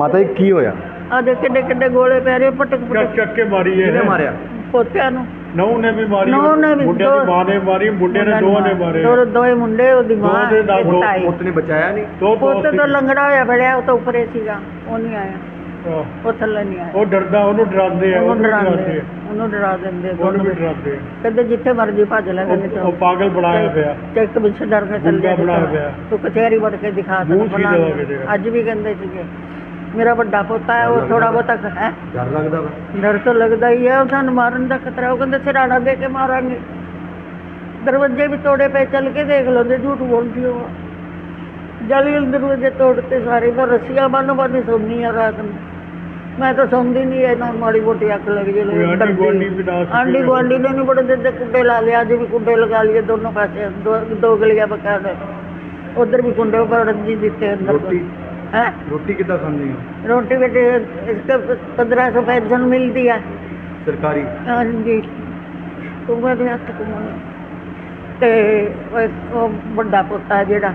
ਮਾਤਾ ਜੀ ਕੀ ਹੋਇਆ? ਆ ਦੇ ਕਿੱਡੇ ਕਿੱਡੇ ਗੋਲੇ ਪੈ ਰਹੇ ਪਟਕ ਚੱਕ ਪਟਕ ਚੱਕ ਕੇ ਮਾਰੀ ਇਹ। ਕਿਹਨੇ ਮਾਰਿਆ? ਪੋਤਿਆਂ ਨੂੰ। ਨੌ ਨੇ ਵੀ ਮਾਰੀ ਨਹੁੰ ਨੇ ਵੀ ਮੁੰਡਿਆਂ ਦੋ- ਦੀ ਮਾਂ ਨੇ ਮਾਰੀ ਮੁੰਡੇ ਨੇ ਦੋਵਾਂ ਨੇ ਮਾਰੇ। ਦੋ ਦੋਏ ਮੁੰਡੇ ਉਹਦੀ ਮਾਂ ਦੇ ਦੋ। ਪੁੱਤ ਨੇ ਬਚਾਇਆ ਨਹੀਂ? ਦੋ ਪੁੱਤ ਤਾਂ। ਲੰਗੜਾ ਹੋਇਆ ਫੜਿਆ ਉਹ ਤਾਂ ਉੱਪਰੇ ਸੀਗਾ ਉਹ ਨਹੀਂ ਆਇਆ। ਉਹ ਥੱਲੇ ਨਹੀਂ ਆਇਆ। ਉਹ ਡਰਦਾ ਉਹਨੂੰ ਡਰਾਉਂਦੇ ਆ ਉਹਨੂੰ ਡਰਾਉਂਦੇ ਆ, ਉਹਨੂੰ ਡਰਾ ਦਿੰਦੇ ਆ ਉਹਨੂੰ ਵੀ ਦੋਨੋਂ। ਡਰਾਉਂਦੇ ਆ। ਕਹਿੰਦੇ ਜਿੱਥੇ ਮਰਜ਼ੀ ਭੱਜ ਲੈ ਕਹਿੰਦੇ ਉਹ- ਉਹ ਪਾਗਲ ਬਣਾਇਆ ਪਿਆ। ਚੱਕ ਵਿੱਚ ਡਰ ਕੇ ਚੱਲ ਗੁੰਡਾ ਬਣਾਇਆ ਪਿਆ। ਤੂੰ ਕਚਹਿਰੀ ਵੜ ਕੇ ਦਿਖਾ ਮੂੰਹ ਹੋ ਕੇ ਦੇਗਾ। ਅੱਜ ਵੀ ਕਹਿੰਦੇ ਸੀਗੇ। ਮੇਰਾ ਵੱਡਾ ਪੋਤਾ ਹੈ ਉਹ ਥੋੜਾ ਬਹੁਤਾ ਹੈ? ਡਰ ਲੱਗਦਾ ਵਾ। ਡਰ ਤਾਂ ਲੱਗਦਾ ਹੀ ਹੈ ਉਹ ਸਾਨੂੰ ਮਾਰਨ ਦਾ ਖਤਰਾ ਉਹ ਕਹਿੰਦੇ ਸਿਰਾਣਾ ਦੇ ਕੇ ਮਾਰਾਂਗੇ। ਦਰਵਾਜ਼ੇ ਵੀ ਤੋੜੇ ਪਏ ਚੱਲ ਕੇ ਦੇਖ ਜੇ ਝੂਠ ਬੋਲਦੀ ਹੋ ਜਾਲੀ ਦਰਵਾਜ਼ੇ ਤੋੜਤੇ ਸਾਰੇ ਪਰ ਰੱਸੀਆਂ ਬੰਨ ਬੰਨ ਸੌਂਦੀ ਆ ਰਾਤ ਨੂੰ। ਮੈਂ ਤਾਂ ਸੌਂਦੀ ਨਹੀਂ ਐ ਨਾ ਮਾੜੀ ਮੋਟੀ ਅੱਖ ਲੱਗ ਜੇ ਆਂਡੀ ਗੁਆਂਢੀ ਨੇ ਨਹੀਂ ਬੜੇ ਦੇ ਕੁੰਡੇ ਲਾ ਲਿਆ ਅੱਜ ਵੀ ਕੁੰਡੇ ਲਗਾ ਲਈਏ ਦੋਨੋਂ ਪਾਸੇ ਦੋ ਗਲੀਆਂ ਬਕਾ ਦੇ। ਉਧਰ ਵੀ ਕੁੰਡੇ ਉੱਪਰ ਜੀ ਦਿੱਤੇ ਅੰਦਰ। हाँ रोटी कितना समझेंगे रोटी बेटे इसका पंद्रह सौ पेंशन मिलती है सरकारी हाँ जी ਉਮਰ ਦੇ ਹੱਥ ਘੁੰਮਣ ਤੇ ਉਹ- ਵੱਡਾ ਪੋਤਾ ਜਿਹੜਾ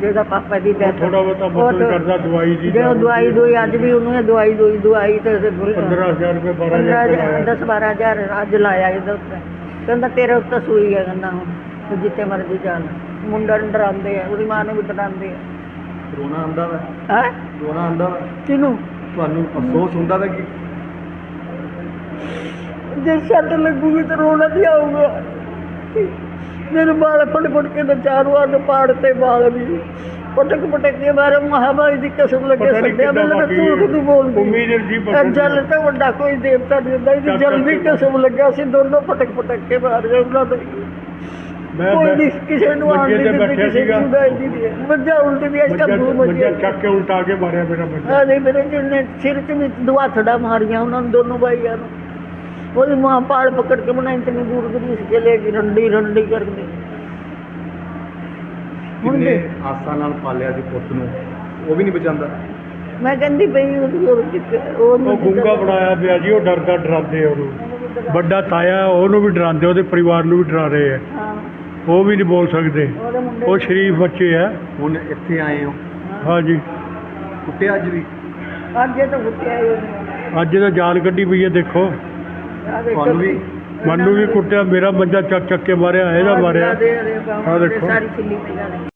ਜਿਹਦਾ ਪਾਪਾ ਦੀ ਉਹ ਥੋੜਾ ਬਹੁਤਾ ਮਦਦ ਕਰਦਾ ਦਵਾਈ ਦੀ ਜੇ ਦਵਾਈ ਦੋਈ ਅੱਜ ਵੀ ਉਹਨੂੰ ਇਹ ਦਵਾਈ ਦੋਈ ਦਵਾਈ ਤੇ 15000 ਰੁਪਏ 12000 12000 10 12000 ਅੱਜ ਲਾਇਆ ਇਹਦਾ ਉੱਤੇ। ਕਹਿੰਦਾ ਤੇਰੇ ਉੱਤੇ ਸੂਈ ਹੈ ਕਹਿੰਦਾ ਹੁਣ ਜਿੱਥੇ ਮਰਜ਼ੀ ਜਾ ਮੁੰਡਾ ਨੂੰ ਡਰਾਉਂਦੇ ਆ ਉਹਦੀ ਮਾਂ ਨੂੰ ਵੀ ਡਰਾਉਂਦੇ ਆ। ਰੋਣਾ ਆਂਦਾ ਵਾ। ਹੈ? ਰੋਣਾ ਆਂਦਾ ਵਾ। ਕਿਨੂੰ ਤੁਹਾਨੂੰ ਅਫਸੋਸ ਹੁੰਦਾ ਵਾ ਕਿ ਜੇ ਛੱਟ ਲੱਗੂਗੀ ਤਾਂ ਰੋਣਾ ਵੀ ਆਊਗਾ। ਮੇਰੇ ਬਾਲ ਫੜ ਫੜ ਕੇ ਤਾਂ ਚਾਰੂ ਆਦ ਪਾੜ ਤੇ ਬਾਲ ਵੀ। ਪਟਕ ਪਟਕ ਕੇ ਮਾਰੇ ਦੀ ਕਸਮ ਲੱਗੇ ਸੱਦਿਆ ਕਿੱਦਾਂ ਮੈਂ ਬਾਕੀ ਝੂਠ ਨਹੀਂ ਬੋਲਦੀ। ਉਮੀਦ ਜੀ ਇਹ ਪਤਾ ਜਲ ਤੇ ਵੱਡਾ ਕੋਈ ਦੇਵਤਾ ਨਹੀਂ ਹੁੰਦਾ ਇਹਦੀ ਚੱਕ ਜਲ ਦੀ ਚੱਕ ਕਸਮ ਲੱਗਾ ਸੀ ਦੋਨੋਂ ਪਟਕ ਪਟਕ ਕੇ ਮਾਰ ਗਏ ਉਹਨਾਂ ਦੇ। ਮੈਂ ਕੋਈ ਨਹੀਂ ਕਿਸੇ ਨੂੰ ਆਣ ਨਹੀਂ ਦਿੱਤੀ ਕਿਸੇ ਸੀਗਾ। ਨੂੰ ਸੁਣਾਈ ਨਹੀਂ ਦੀ ਮੱਝਾਂ ਉਲਟੀ ਦੀ ਅੱਜ ਕੱਲ੍ਹ ਮੰਜਾ ਮੱਝੇ ਚੱਕ ਕੇ ਉਲਟਾ ਕੇ ਮਾਰਿਆ ਮੇਰਾ ਬੱਚਾ ਆ ਨਹੀਂ ਮੇਰੇ ਜਿਹਨੇ ਸਿਰ 'ਚ ਵੀ ਦੁਆ ਥੜਾ ਮਾਰੀਆਂ ਉਹਨਾਂ ਨੂੰ ਦੋਨੋਂ ਭਾਈਆਂ ਨੂੰ। ਉਹਦੀ ਮਾਂ ਪਾਲ ਪਕੜ ਕੇ ਬਣਾਈ ਤੇ ਦੂਰ ਦੂਰ ਸੀ ਲੈ ਗਈ ਰੰਡੀ ਰੰਡੀ ਕਰਦੇ ਹੁਣ ਕਿੰਨੇ ਦੇ ਆਸਾਂ ਨਾਲ ਪਾਲਿਆ ਸੀ ਪੁੱਤ ਨੂੰ? ਉਹ ਵੀ ਨਹੀਂ ਬਚਾਉਂਦਾ। ਮੈਂ ਕਹਿੰਦੀ ਪਈ ਉਹ ਗੁੰਗਾ ਬਣਾਇਆ ਪਿਆ ਜੀ ਉਹ ਡਰਦਾ ਡਰਾਉਂਦੇ ਆ ਉਹਨੂੰ। ਵੱਡਾ ਤਾਇਆ ਉਹਨੂੰ ਵੀ ਡਰਾਉਂਦੇ ਉਹਦੇ ਪਰਿਵਾਰ ਨੂੰ ਵੀ ਡਰਾ ਰਹੇ ਆ। ਹਾਂ। ਉਹ ਵੀ ਨਹੀਂ ਬੋਲ ਸਕਦੇ। ਉਹਦੇ ਮੁੰਡੇ ਉਹ ਸ਼ਰੀਫ ਬੱਚੇ ਆ। ਹੁਣ ਇੱਥੇ ਆਏ ਹੋ। ਹਾਂਜੀ। ਕੁੱਟਿਆ ਅੱਜ ਵੀ? ਅੱਜ ਇਹ ਤਾਂ ਕੁੱਤਿਆ ਹੀ ਉਹਨੇ। ਅੱਜ ਤਾਂ ਜਾਨ ਕੱਢੀ ਪਈ ਹੈ ਦੇਖੋ। ਤੁਹਾਨੂੰ ਵੀ? ਮੈਨੂੰ ਵੀ ਕੁੱਟਿਆ ਮੇਰਾ ਮੰਜਾ ਚੱਕ ਚੱਕ ਕੇ ਮਾਰਿਆ ਇਹਦਾ ਮਾਰਿਆ। ਆਹ ਦੇਖੋ। ਸਾਰੀ ਛਿੱਲੀ ਪਈ ਆ।